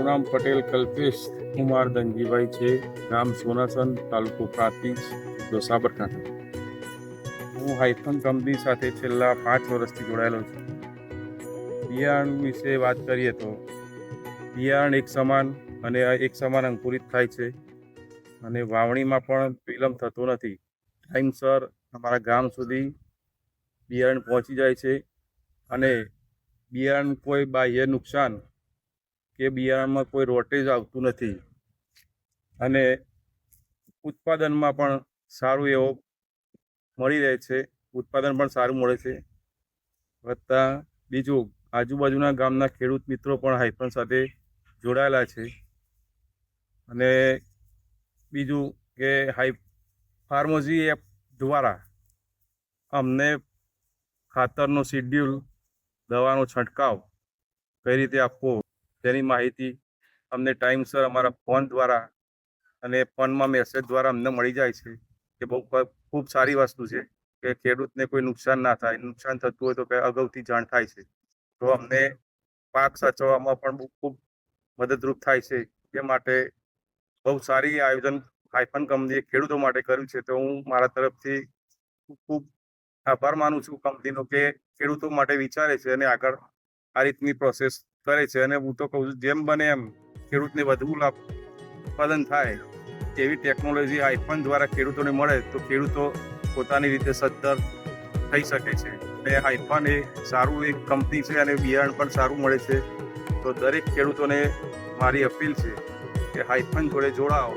નામ પટેલ કલ્પેશ કુમાર દંજીભાઈ છે. ગામ સોનાસન, તાલુકો પ્રાતિજ જિલ્લો સાબરકાંઠા હું હાઇફન કંપની સાથે છેલ્લા પાંચ વર્ષથી જોડાયેલો છું. બિયારણ વિશે વાત કરીએ તો બિયારણ એક સમાન અને એક સમાન અંકુરિત થાય છે અને વાવણીમાં પણ વિલંબ થતો નથી. ટાઈમસર અમારા ગામ સુધી બિયારણ પહોંચી જાય છે અને બિયારણ કોઈ બાહ્ય નુકસાન કે બિયારણમાં કોઈ રોટેજ આવતું નથી. અને ઉત્પાદનમાં પણ સારું એવો મળી રહે છે. ઉત્પાદન પણ સારું મળે છે. વત્તા બીજું, આજુબાજુના ગામના ખેડૂત મિત્રો પણ હાઈફન સાથે જોડાયેલા છે. અને બીજું કે હાઈ, ફાર્મસી એપ દ્વારા અમને ખાતરનો શિડ્યુલ, દવાનો છંટકાવ કઈ રીતે આપવો? તેની માહિતી અમને ટાઈમસર અમારા ફોન દ્વારા અને ફોનમાં મેસેજ દ્વારા અમને મળી જાય છે કે બહુ ખૂબ સારી વસ્તુ છે કે ખેડૂતને કોઈ નુકસાન ના થાય. નુકસાન થતું હોય તો કે અગાઉથી જાણ થાય છે. તો અમને પાક સાચવવામાં પણ બહુ, ખૂબ મદદરૂપ થાય છે. એ માટે બહુ સારી આયોજન હાઇફન કંપનીએ ખેડૂતો માટે કર્યું છે. તો હું મારા તરફથી ખૂબ ખૂબ આભાર માનું છું કંપનીનો કે ખેડૂતો માટે વિચારે છે અને આગળ આ રીતની પ્રોસેસ કરે છે અને હું તો કહું છું, જેમ બને એમ ખેડૂતને વધુ લાભ ઉત્પાદન થાય એવી ટેકનોલોજી આઈફોન દ્વારા ખેડૂતોને મળે તો ખેડૂતો પોતાની રીતે સદ્ધર થઈ શકે છે. અને આઈફોન એ સારું એક કંપની છે અને બિયારણ પણ સારું મળે છે. તો દરેક ખેડૂતોને મારી અપીલ છે કે હાઈફન જોડે જોડાઓ.